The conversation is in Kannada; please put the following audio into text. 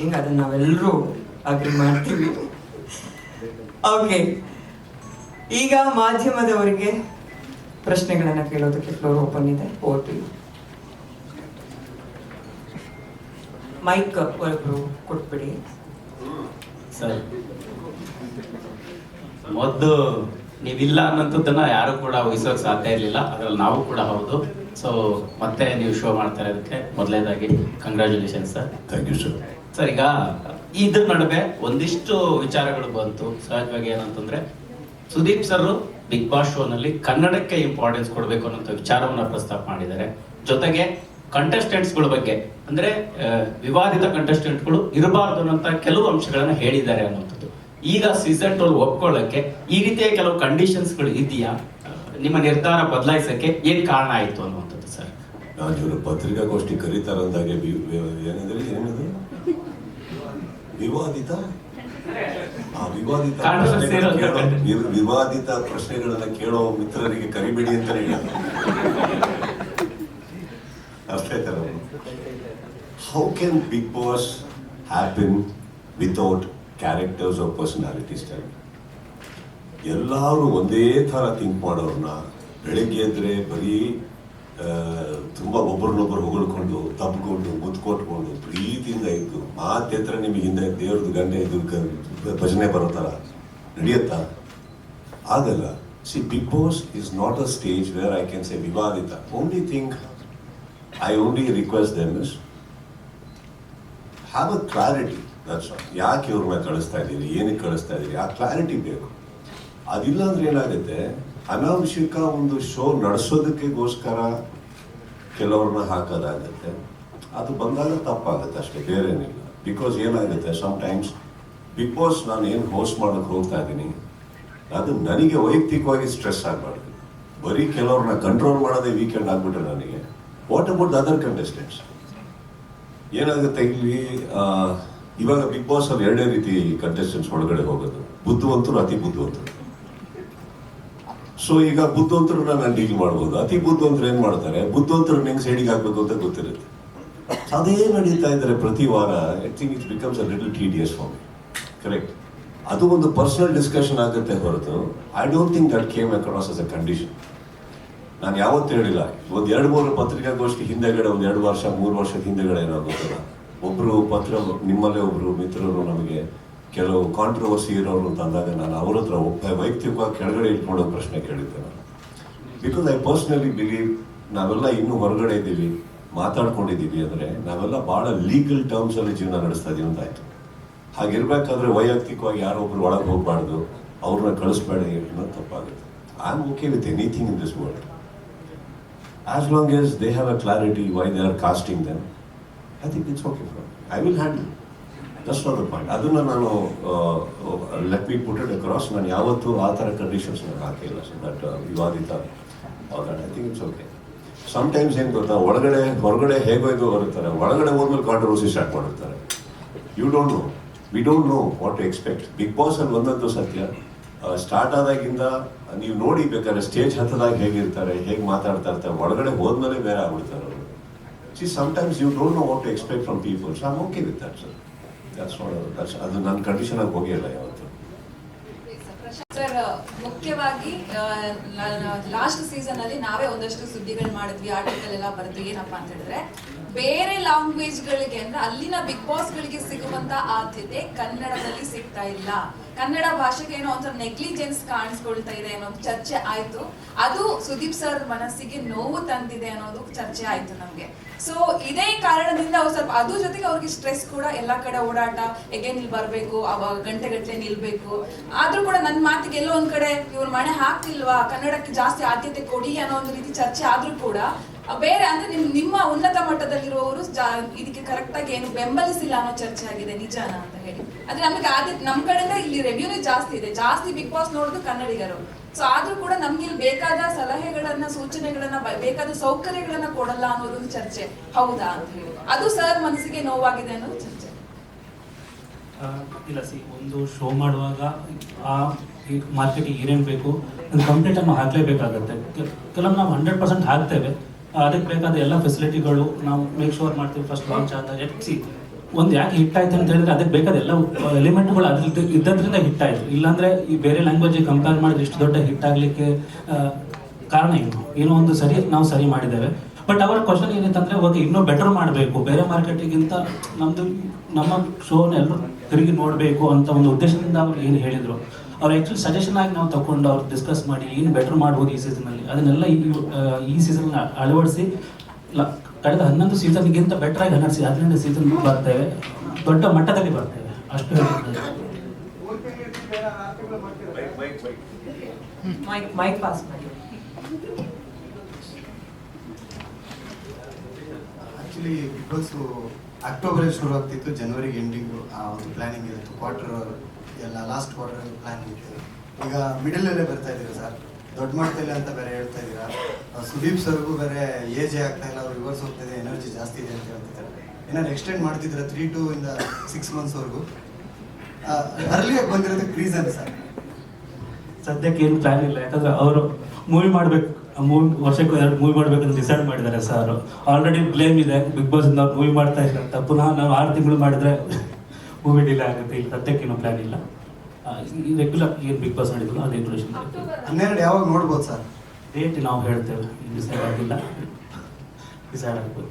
ಹಿಂಗ್ ಅದನ್ನ ನಾವೆಲ್ಲರೂ ಅಗ್ರಿ ಮಾಡ್ತೀವಿ. ಓಕೆ ಈಗ ಮಾಧ್ಯಮದವರಿಗೆ ಪ್ರಶ್ನೆಗಳನ್ನ ಕೇಳೋದಕ್ಕೆ ಫ್ಲೋರ್ ಓಪನ್ ಇದೆ. ಓಟಿ ಮೈಕ್ ಒಬ್ಬರು ಕೊಟ್ಬಿಡಿ. ಸರ್ ಮೊದಲು ನೀವಿಲ್ಲ ಅನ್ನೋಂಥದ್ದನ್ನ ಯಾರು ಕೂಡ ವಹಿಸೋಕೆ ಸಾಧ್ಯ ಇರಲಿಲ್ಲ. ಅದ್ರಲ್ಲಿ ನಾವು ಕೂಡ ಹೌದು. ಸೊ ಮತ್ತೆ ನೀವು ಶೋ ಮಾಡ್ತಾರೆ ಅದಕ್ಕೆ ಮೊದಲನೇದಾಗಿ congratulation sir thank you sir sir ಇದ್ರ ನಡುವೆ ಒಂದಿಷ್ಟು ವಿಚಾರಗಳು ಬಂತು. ಸಹಜವಾಗಿ ಏನಂತಂದ್ರೆ, ಸುದೀಪ್ ಸರ್ ಬಿಗ್ ಬಾಸ್ ಶೋನಲ್ಲಿ ಕನ್ನಡಕ್ಕೆ ಇಂಪಾರ್ಟೆನ್ಸ್ ಕೊಡಬೇಕು ಅನ್ನೋ ವಿಚಾರವನ್ನ ಪ್ರಸ್ತಾಪ ಮಾಡಿದ್ದಾರೆ. ಜೊತೆಗೆ ಕಂಟೆಸ್ಟೆಂಟ್ಸ್ಗಳ ಗಳ ಬಗ್ಗೆ, ಅಂದ್ರೆ ವಿವಾದಿತ ಕಂಟೆಸ್ಟೆಂಟ್ಗಳು ಇರಬಾರ್ದು ಅನ್ನೋಂಥ ಕೆಲವು ಅಂಶಗಳನ್ನ ಹೇಳಿದ್ದಾರೆ ಅನ್ನುವಂಥದ್ದು. ಈಗ ಸೀಸನ್ ಟೋಲ್ ಒಪ್ಕೊಳ್ಳಕ್ಕೆ ಈ ರೀತಿಯ ಕೆಲವು ಕಂಡೀಷನ್ಸ್ಗಳು ಇದೆಯಾ? ನಿಮ್ಮ ನಿರ್ಧಾರ ಬದಲಾಯಿಸಕ್ಕೆ ಏನ್ ಕಾರಣ ಆಯ್ತು ಅನ್ನುವಂಥದ್ದು, ಸರ್. ಇವರು ಪತ್ರಿಕಾಗೋಷ್ಠಿ ಕರೀತಾರಂದಾಗೆ ಏನಂದ್ರೆ ಏನಂದ್ರೆ? ಏನದು ವಿವಾದಿತ? ಆ ವಿವಾದಿತ ಪ್ರಶ್ನೆಗಳನ್ನ ಕೇಳೋ- ವಿವಾದಿತ ಪ್ರಶ್ನೆಗಳನ್ನ ಕೇಳೋ ಮಿತ್ರರಿಗೆ ಕರಿಬೇಡಿ ಅಂತ ಹೇಳ ಅರ್ಥ ಆಯ್ತಲ್ಲ how can Big Boss happen without characters of personality style ಎಲ್ಲರೂ ಒಂದೇ ಥರ ಥಿಂಕ್ ಮಾಡೋರನ್ನ ಬೆಳಿಗ್ಗೆ ಎದ್ರೆ ಬರೀ ಒಬ್ಬರನ್ನೊಬ್ಬರು ಹೊಗಳ್ಕೊಂಡು ತಬ್ಕೊಂಡು ಮುದ್ದು ಕೊಟ್ಕೊಂಡು ಪ್ರೀತಿಯಿಂದ ಇದ್ದು ಮಾತೆತ್ರ ನಿಮಗೆ ಹಿಂದೆ ದೇವ್ರದ್ದು ಗಂಡೆ ಇದ್ದು ಭಜನೆ ಬರೋ ಥರ ನಡೆಯುತ್ತಾ? ಆಗಲ್ಲ. See Big Boss is not a stage where I can say ವಿವಾದಿತ. Only thing I only request them is have a clarity that's ಯಾಕೆ ಇವ್ರನ್ನ ಕಳಿಸ್ತಾ ಇದ್ದೀರಿ? ಏನಕ್ಕೆ ಕಳಿಸ್ತಾ ಇದ್ದೀರಿ? ಆ ಕ್ಲಾರಿಟಿ ಬೇಕು. ಅದಿಲ್ಲ ಅಂದ್ರೆ ಏನಾಗುತ್ತೆ? ಅನಾವಶ್ಯಕ ಒಂದು ಶೋ ನಡೆಸೋದಕ್ಕೆಗೋಸ್ಕರ ಕೆಲವ್ರನ್ನ ಹಾಕೋದಾಗುತ್ತೆ. ಅದು ಬಂದಾಗ ತಪ್ಪಾಗುತ್ತೆ ಅಷ್ಟೇ, ಬೇರೆ ಏನಿಲ್ಲ. ಬಿಕಾಸ್ ಏನಾಗುತ್ತೆ ಸಮ್ ಟೈಮ್ಸ್ ಬಿಗ್ ಬಾಸ್ ನಾನು ಏನು ಹೋಸ್ಟ್ ಮಾಡೋಕೆ ಹೋಗ್ತಾ ಇದ್ದೀನಿ ಅದು ನನಗೆ ವೈಯಕ್ತಿಕವಾಗಿ ಸ್ಟ್ರೆಸ್ ಆಗಬಾರ್ದು. ಬರೀ ಕೆಲವ್ರನ್ನ ಕಂಟ್ರೋಲ್ ಮಾಡೋದೇ ವೀಕೆಂಡ್ ಆಗ್ಬಿಟ್ರೆ ನನಗೆ. What about the other contestants ಏನಾಗುತ್ತೆ ಇಲ್ಲಿ ಇವಾಗ ಬಿಗ್ ಬಾಸ್ ಅಲ್ಲಿ ಎರಡೇ ರೀತಿ ಕಂಟೆಸ್ಟೆಂಟ್ಸ್ ಒಳಗಡೆ ಹೋಗೋದು. ಬುದ್ಧಿವಂತರು, ಅತಿ ಬುದ್ಧಿವಂತರು. ಸೊ ಈಗ ಬುದ್ಧವಂತರು ನಾನು ಡೀಲ್ ಮಾಡ್ಬೋದು. ಅತಿ ಬುದ್ಧವಂತರು ಏನ್ ಮಾಡ್ತಾರೆ? ಬುದ್ಧವಂತರು ನಿಂಗೆ ಸೈಡಿಗೆ ಹಾಕ್ಬೇಕು ಅಂತ ಗೊತ್ತಿರುತ್ತೆ. ಅದೇ ನಡೀತಾ ಇದ್ದಾರೆ ಪ್ರತಿ ವಾರ. I think it becomes a little tedious for me correct ಅದು ಒಂದು ಪರ್ಸನಲ್ ಡಿಸ್ಕಷನ್ ಆಗುತ್ತೆ ಹೊರತು. I don't think that came across as a condition ನಾನು ಯಾವತ್ತೂ ಹೇಳಿಲ್ಲ. ಒಂದು ಎರಡು ಮೂರು ಪತ್ರಿಕಾಗೋಷ್ಠಿ ಹಿಂದೆಗಡೆ, ಒಂದು ಎರಡು ವರ್ಷ, ಮೂರು ವರ್ಷದ ಹಿಂದೆಗಡೆ ಏನಾಗುತ್ತಲ್ಲ ಒಬ್ರು ಪತ್ರ, ನಿಮ್ಮಲ್ಲೇ ಒಬ್ರು, ಮಿತ್ರರು ನಮಗೆ ಕೆಲವು ಕಾಂಟ್ರವರ್ಸಿ ಇರೋರು ಅಂತ ಅಂದಾಗ ನಾನು ಅವ್ರ ಹತ್ರ ಒಬ್ಬ ವೈಯಕ್ತಿಕವಾಗಿ ಕೆಳಗಡೆ ಇಟ್ಕೊಳ್ಳೋ ಪ್ರಶ್ನೆ ಕೇಳಿದ್ದೆ ನಾನು. ಬಿಕಾಸ್ ಐ ಪರ್ಸ್ನಲಿ ಬಿಲೀವ್ ನಾವೆಲ್ಲ ಇನ್ನೂ ಹೊರಗಡೆ ಇದ್ದೀವಿ, ಮಾತಾಡ್ಕೊಂಡಿದ್ದೀವಿ ಅಂದರೆ ನಾವೆಲ್ಲ ಭಾಳ ಲೀಗಲ್ ಟರ್ಮ್ಸ್ ಅಲ್ಲಿ ಜೀವನ ನಡೆಸ್ತಾ ಇದೀವಿ ಅಂತ ಆಯ್ತು. ಹಾಗಿರ್ಬೇಕಾದ್ರೆ ವೈಯಕ್ತಿಕವಾಗಿ ಯಾರೊಬ್ರು ಒಳಗೆ ಹೋಗಬಾರ್ದು, ಅವ್ರನ್ನ ಕಳಿಸ್ಬೇಡ ಅನ್ನೋದು ತಪ್ಪಾಗುತ್ತೆ. I am okay with anything in this world as long as they have a clarity why they are casting them I think it's okay for I will handle that's not the point ಅದನ್ನು ನಾನು let me put it across ನಾನು ಯಾವತ್ತೂ ಆ ಥರ ಕಂಡೀಷನ್ಸ್ ನಾನು ಹಾಕಿಲ್ಲ. ಸೊ ದಟ್ ವಿವಾದಿತ I think it's okay times ಏನು ಗೊತ್ತಾ? ಒಳಗಡೆ, ಹೊರಗಡೆ ಹೇಗೋ ಹೇಗೋ ಬರುತ್ತಾರೆ. ಒಳಗಡೆ ಹೋದ್ಮೇಲೆ ಕಾಂಟ್ರವರ್ಸಿ ಸ್ಟಾರ್ಟ್ ಮಾಡಿರ್ತಾರೆ you don't know we don't know what to expect Big Boss ಅಲ್ಲಿ ಒಂದಂತೂ ಸತ್ಯ. ಸ್ಟಾರ್ಟ್ ಆದಾಗಿಂದ ನೀವು ನೋಡಿ ಬೇಕಾದ್ರೆ ಸ್ಟೇಜ್ ಹತ್ತದಾಗ ಹೇಗಿರ್ತಾರೆ, ಹೇಗೆ ಮಾತಾಡ್ತಾ ಇರ್ತಾರೆ. ಒಳಗಡೆ ಹೋದ್ಮೇಲೆ ಬೇರೆ ಆಗ್ಬಿಡ್ತಾರೆ ಅವರು. See sometimes you don't know what to expect from people so okay with that sir that's ಅದು ನನ್ನ ಕಂಡೀಷನ್ ಆಗಿ ಹೋಗಿಲ್ಲ ಯಾವತ್ತು. ಸರ್, ಮುಖ್ಯವಾಗಿ ಲಾಸ್ಟ್ ಸೀಸನ್ ಅಲ್ಲಿ ನಾವೇ ಒಂದಷ್ಟು ಸುದ್ದಿಗಳು ಮಾಡಿದ್ವಿ ಆರ್ಟಿಕಲ್ ಎಲ್ಲ ಬರೆದ್ವಿ ಏನಪ್ಪಾ ಅಂತ ಹೇಳಿದ್ರೆ, ಬೇರೆ ಲ್ಯಾಂಗ್ವೇಜ್ ಗಳಿಗೆ ಅಂದ್ರೆ ಅಲ್ಲಿನ ಬಿಗ್ ಬಾಸ್ ಗಳಿಗೆ ಸಿಗುವಂತ ಆದ್ಯತೆ ಕನ್ನಡದಲ್ಲಿ ಸಿಗ್ತಾ ಇಲ್ಲ. ಕನ್ನಡ ಭಾಷೆಗೆ ಏನೋ ಒಂಥರ ನೆಗ್ಲಿಜೆನ್ಸ್ ಕಾಣಿಸ್ಕೊಳ್ತಾ ಇದೆ ಅನ್ನೋ ಚರ್ಚೆ ಆಯ್ತು. ಅದು ಸುದೀಪ್ ಸರ್ ಮನಸ್ಸಿಗೆ ನೋವು ತಂದಿದೆ ಅನ್ನೋದು ಚರ್ಚೆ ಆಯ್ತು ನಮ್ಗೆ. ಸೊ ಇದೇ ಕಾರಣದಿಂದ ಅವ್ರು ಸ್ವಲ್ಪ, ಅದು ಜೊತೆಗೆ ಅವ್ರಿಗೆ ಸ್ಟ್ರೆಸ್ ಕೂಡ ಎಲ್ಲಾ ಕಡೆ ಓಡಾಟ ಎಗೇನ್ ನಿಲ್ ಬರ್ಬೇಕು ಅವಾಗ ಗಂಟೆ ಗಟ್ಟಲೆ ನಿಲ್ಬೇಕು. ಆದ್ರೂ ಕೂಡ ನನ್ನ ಮಾತಿಗೆ ಎಲ್ಲೋ ಒಂದ್ ಕಡೆ ಇವ್ರ ಮನೆ ಹಾಕ್ತಿಲ್ವಾ? ಕನ್ನಡಕ್ಕೆ ಜಾಸ್ತಿ ಆದ್ಯತೆ ಕೊಡಿ ಅನ್ನೋ ಒಂದು ರೀತಿ ಚರ್ಚೆ ಆದ್ರೂ ಕೂಡ ಬೇರೆ ಅಂದ್ರೆ ನಿಮ್, ನಿಮ್ಮ ಉನ್ನತ ಮಟ್ಟದಲ್ಲಿರುವವರು ಇದಕ್ಕೆ ಕರೆಕ್ಟ್ ಆಗಿ ಏನು ಬೆಂಬಲಿಸಿಲ್ಲ ಅನ್ನೋ ಚರ್ಚೆ ಆಗಿದೆ, ನಿಜಾನ ಅಂತ ಹೇಳಿ. ಆದ್ರೆ ನಮಗೆ ಆದ್ಯತೆ ನಮ್ ಕಡೆಯಿಂದ ಇಲ್ಲಿ ರೆವ್ಯೂನೇ ಜಾಸ್ತಿ ಇದೆ. ಜಾಸ್ತಿ ಬಿಗ್ ಬಾಸ್ ನೋಡೋದು ಕನ್ನಡಿಗರು. ಸೊ ಆದ್ರೂ ಕೂಡ ನಮ್ಗೆ ಇಲ್ಲಿ ಬೇಕಾದ ಸಲಹೆಗಳನ್ನ, ಸೂಚನೆಗಳನ್ನ ಬೇಕಾದ ಸೌಕರ್ಯಗಳನ್ನ ಕೊಡಲ್ಲ ಅನ್ನೋದೊಂದು ಚರ್ಚೆ. ಹೌದಾ ಅಂತ ಹೇಳಿ. ಅದು ಸರ್ ಮನಸ್ಸಿಗೆ ನೋವಾಗಿದೆ ಅನ್ನೋದು ಚರ್ಚೆ. ಇಲ್ಲ ಸಿ, ಒಂದು ಶೋ ಮಾಡುವಾಗ ಆ ಮಾರ್ಕೆಟಿಗೆ ಏನೇನು ಬೇಕು ಅದು ಕಂಪ್ಲೀಟ್ ಅನ್ನು ಹಾಕಲೇಬೇಕಾಗತ್ತೆ. ಕೆಲವೊಮ್ಮೆ ನಾವು ಹಂಡ್ರೆಡ್ ಪರ್ಸೆಂಟ್ ಹಾಕ್ತೇವೆ. ಅದಕ್ಕೆ ಬೇಕಾದ ಎಲ್ಲ ಫೆಸಿಲಿಟಿಗಳು ನಾವು ಮೇಕ್ ಶೋರ್ ಮಾಡ್ತೀವಿ ಫಸ್ಟ್ ಲಾಂಚ್ ಆದ ಸಿ ಒಂದು ಯಾಕೆ ಹಿಟ್ ಆಯ್ತು ಅಂತ ಹೇಳಿದ್ರೆ ಅದಕ್ಕೆ ಬೇಕಾದ ಎಲ್ಲ ಎಲಿಮೆಂಟ್ಗಳು ಅದ್ರ ಇದ್ದದ್ರಿಂದ ಹಿಟ್ ಆಯಿತು ಇಲ್ಲಾಂದ್ರೆ ಈ ಬೇರೆ ಲ್ಯಾಂಗ್ವೇಜ್ ಕಂಪೇರ್ ಮಾಡಿದ್ರೆ ಇಷ್ಟು ದೊಡ್ಡ ಹಿಟ್ ಆಗಲಿಕ್ಕೆ ಕಾರಣ ಏನು ಏನೋ ಒಂದು ಸರಿ ನಾವು ಸರಿ ಮಾಡಿದ್ದೇವೆ. ಬಟ್ ಅವರ ಕ್ವಶನ್ ಏನಿತ್ತಂದ್ರೆ ಓಕೆ, ಇನ್ನೂ ಬೆಟರ್ ಮಾಡಬೇಕು. ಬೇರೆ ಮಾರ್ಕೆಟಿಗಿಂತ ನಮ್ದು, ನಮ್ಮ ಶೋನ ಎಲ್ಲರೂ ತಿರುಗಿ ನೋಡಬೇಕು ಅಂತ ಒಂದು ಉದ್ದೇಶದಿಂದ ಅವ್ರು ಏನು ಹೇಳಿದ್ರು. ಅವ್ರು ಆ್ಯಕ್ಚುಲಿ ಸಜೆಷನ್ ಆಗಿ ನಾವು ತಗೊಂಡು ಅವ್ರು ಡಿಸ್ಕಸ್ ಮಾಡಿ ಏನು ಬೆಟರ್ ಮಾಡ್ಬೋದು ಈ ಸೀಸನಲ್ಲಿ ಅದನ್ನೆಲ್ಲ ಈ ಸೀಸನ್ ಅಳವಡಿಸಿ ಕಳೆದ ಹನ್ನೊಂದು ಸೀಸನ್ಗಿಂತ ಬೆಟರ್ ಆಗಿ ಹನ್ನೆರಡು ಸೀಸನ್ ಹದಿನೆಂಟು ಸೀಸನ್ ಬರ್ತೇವೆ. ದೊಡ್ಡ ಮಟ್ಟದಲ್ಲಿ ಬರ್ತೇವೆ. ಅಷ್ಟು ಮೈಕ್ ಮೈಕ್ ಪಾಸ್ ಮಾಡಿ. ಆಕ್ಚುಲಿ ಬಿಗ್ ಬಾಸ್ ಅಕ್ಟೋಬರ್ ಶುರು ಆಗ್ತಿತ್ತು ಜನವರಿಗೆ ಎಂಡಿಂಗ್ ಆ ಒಂದು ಪ್ಲಾನಿಂಗ್ ಇರುತ್ತೆ ಕ್ವಾರ್ಟರ್ ಎಲ್ಲ ಲಾಸ್ಟ್ ಕ್ವಾರ್ಟರ್ ಪ್ಲಾನ್ ಇತ್ತು ಈಗ ಮಿಡಲ್ ಅಲ್ಲೇ ಬರ್ತಾ ಇದ್ದೀರಾ ಸರ್ ದೊಡ್ಡ ಮಟ್ಟದಲ್ಲಿ ಅಂತ ಬೇರೆ ಹೇಳ್ತಾ ಇದ್ದೀರಾ? ಸುದೀಪ್ ಸರ್ಗೂ ಬೇರೆ ಏಜ್ ಆಗ್ತಾ ಇಲ್ಲ ಅವ್ರು ರಿವರ್ಸ್ ಹೋಗ್ತಿದೆ ಎನರ್ಜಿ ಜಾಸ್ತಿ ಇದೆ ಅಂತ ಹೇಳ್ತಿದ್ದಾರೆ. ಏನಾದ್ರು ಎಕ್ಸ್ಟೆಂಡ್ ಮಾಡ್ತಿದ್ರೆ ತ್ರೀ ಟು ಇಂದ ಸಿಕ್ಸ್ ಮಂತ್ಸ್ವರೆಗೂ ಅರ್ಲಿಯಾಗಿ ಬಂದಿರೋದಕ್ಕೆ ರೀಸನ್ ಸರ್ ಸದ್ಯಕ್ಕೆ ಏನು ಪ್ಲಾನ್ ಇಲ್ಲ. ಯಾಕಂದ್ರೆ ಅವರು ಮೂವಿ ಮಾಡ್ಬೇಕು ಮೂವಿ ವರ್ಷಕ್ಕೆ ಎರಡು ಮೂವಿ ಮಾಡ್ಬೇಕಂತ ಡಿಸೈಡ್ ಮಾಡಿದ್ದಾರೆ ಸರ್ ಆಲ್ರೆಡಿ ಬ್ಲೇಮ್ ಇದೆ ಬಿಗ್ ಬಾಸ್ ಇಂದ ಮೂವಿ ಮಾಡ್ತಾ ಇದ್ದಾರೆ ಅಂತ. ಪುನಃ ನಾವು ಆರು ತಿಂಗಳು ಮಾಡಿದ್ರೆ ಮೂವಿ ಇಲ್ಲ ಆಗುತ್ತೆ ಇಲ್ಲಿ ಸದ್ಯಕ್ಕೆ ಏನು ಪ್ಲಾನ್ ಇಲ್ಲ. ರೆಗ್ಯುಲರ್ ಏನು ಬಿಗ್ ಬಾಸ್ ಮಾಡಿದ್ರು ಅದೇ ಡ್ಯೂರೇಷನ್ ಹನ್ನೆರಡು ಯಾವಾಗ ನೋಡ್ಬೋದು ಸರ್? ಡೇಟ್ ನಾವು ಹೇಳ್ತೇವೆ ಡಿಸೈಡ್ ಆಗಿಲ್ಲ. ಡಿಸೈಡ್ ಆಗಬೇಕು.